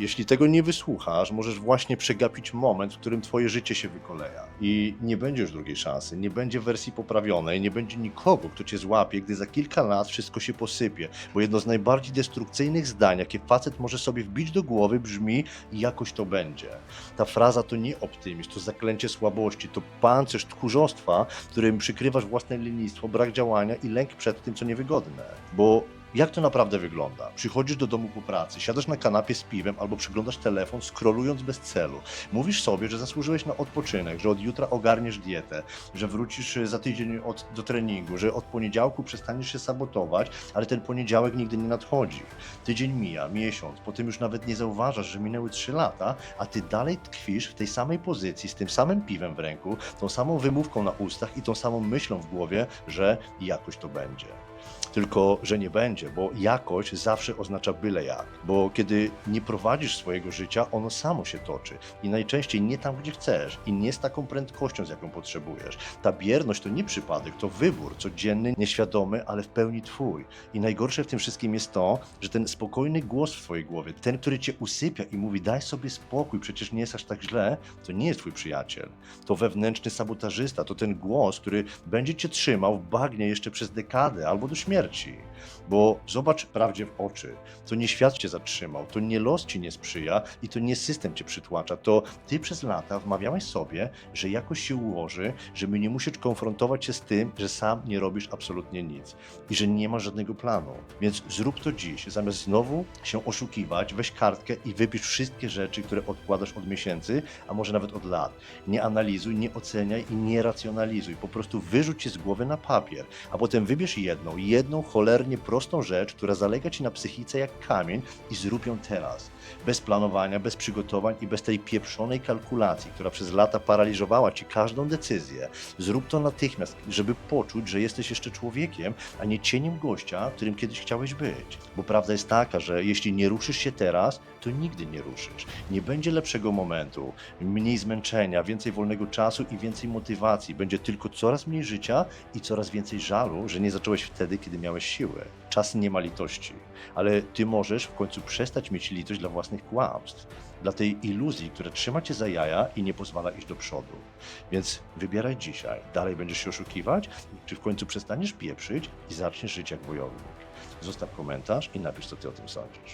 Jeśli tego nie wysłuchasz, możesz właśnie przegapić moment, w którym twoje życie się wykoleja. I nie będzie już drugiej szansy, nie będzie wersji poprawionej, nie będzie nikogo, kto cię złapie, gdy za kilka lat wszystko się posypie. Bo jedno z najbardziej destrukcyjnych zdań, jakie facet może sobie wbić do głowy, brzmi jakoś to będzie. Ta fraza to nie optymizm, to zaklęcie słabości, to pancerz tchórzostwa, którym przykrywasz własne lenistwo, brak działania i lęk przed tym, co niewygodne. Bo jak to naprawdę wygląda? Przychodzisz do domu po pracy, siadasz na kanapie z piwem albo przyglądasz telefon, scrollując bez celu. Mówisz sobie, że zasłużyłeś na odpoczynek, że od jutra ogarniesz dietę, że wrócisz za tydzień od, do treningu, że od poniedziałku przestaniesz się sabotować, ale ten poniedziałek nigdy nie nadchodzi. Tydzień mija, miesiąc, potem już nawet nie zauważasz, że minęły trzy lata, a ty dalej tkwisz w tej samej pozycji, z tym samym piwem w ręku, tą samą wymówką na ustach i tą samą myślą w głowie, że jakoś to będzie. Tylko, że nie będzie, bo jakość zawsze oznacza byle jak. Bo kiedy nie prowadzisz swojego życia, ono samo się toczy. I najczęściej nie tam, gdzie chcesz. I nie z taką prędkością, z jaką potrzebujesz. Ta bierność to nie przypadek, to wybór codzienny, nieświadomy, ale w pełni twój. I najgorsze w tym wszystkim jest to, że ten spokojny głos w twojej głowie, ten, który cię usypia i mówi daj sobie spokój, przecież nie jest aż tak źle, to nie jest twój przyjaciel. To wewnętrzny sabotażysta, to ten głos, który będzie cię trzymał w bagnie jeszcze przez dekadę albo do śmierci. Bo zobacz prawdzie w oczy. To nie świat cię zatrzymał, to nie los ci nie sprzyja i to nie system cię przytłacza. To ty przez lata wmawiałeś sobie, że jakoś się ułoży, żeby nie musieć konfrontować się z tym, że sam nie robisz absolutnie nic i że nie masz żadnego planu. Więc zrób to dziś. Zamiast znowu się oszukiwać, weź kartkę i wypisz wszystkie rzeczy, które odkładasz od miesięcy, a może nawet od lat. Nie analizuj, nie oceniaj i nie racjonalizuj. Po prostu wyrzuć je z głowy na papier, a potem wybierz jedną, jedną cholernie prostą rzecz, która zalega ci na psychice jak kamień i zrób ją teraz. Bez planowania, bez przygotowań i bez tej pieprzonej kalkulacji, która przez lata paraliżowała ci każdą decyzję. Zrób to natychmiast, żeby poczuć, że jesteś jeszcze człowiekiem, a nie cieniem gościa, którym kiedyś chciałeś być. Bo prawda jest taka, że jeśli nie ruszysz się teraz, to nigdy nie ruszysz. Nie będzie lepszego momentu, mniej zmęczenia, więcej wolnego czasu i więcej motywacji. Będzie tylko coraz mniej życia i coraz więcej żalu, że nie zacząłeś wtedy, kiedy miałeś siłę. Czas nie ma litości, ale ty możesz w końcu przestać mieć litość dla własnych kłamstw, dla tej iluzji, która trzyma cię za jaja i nie pozwala iść do przodu. Więc wybieraj dzisiaj. Dalej będziesz się oszukiwać, czy w końcu przestaniesz pieprzyć i zaczniesz żyć jak wojownik. Zostaw komentarz i napisz, co ty o tym sądzisz.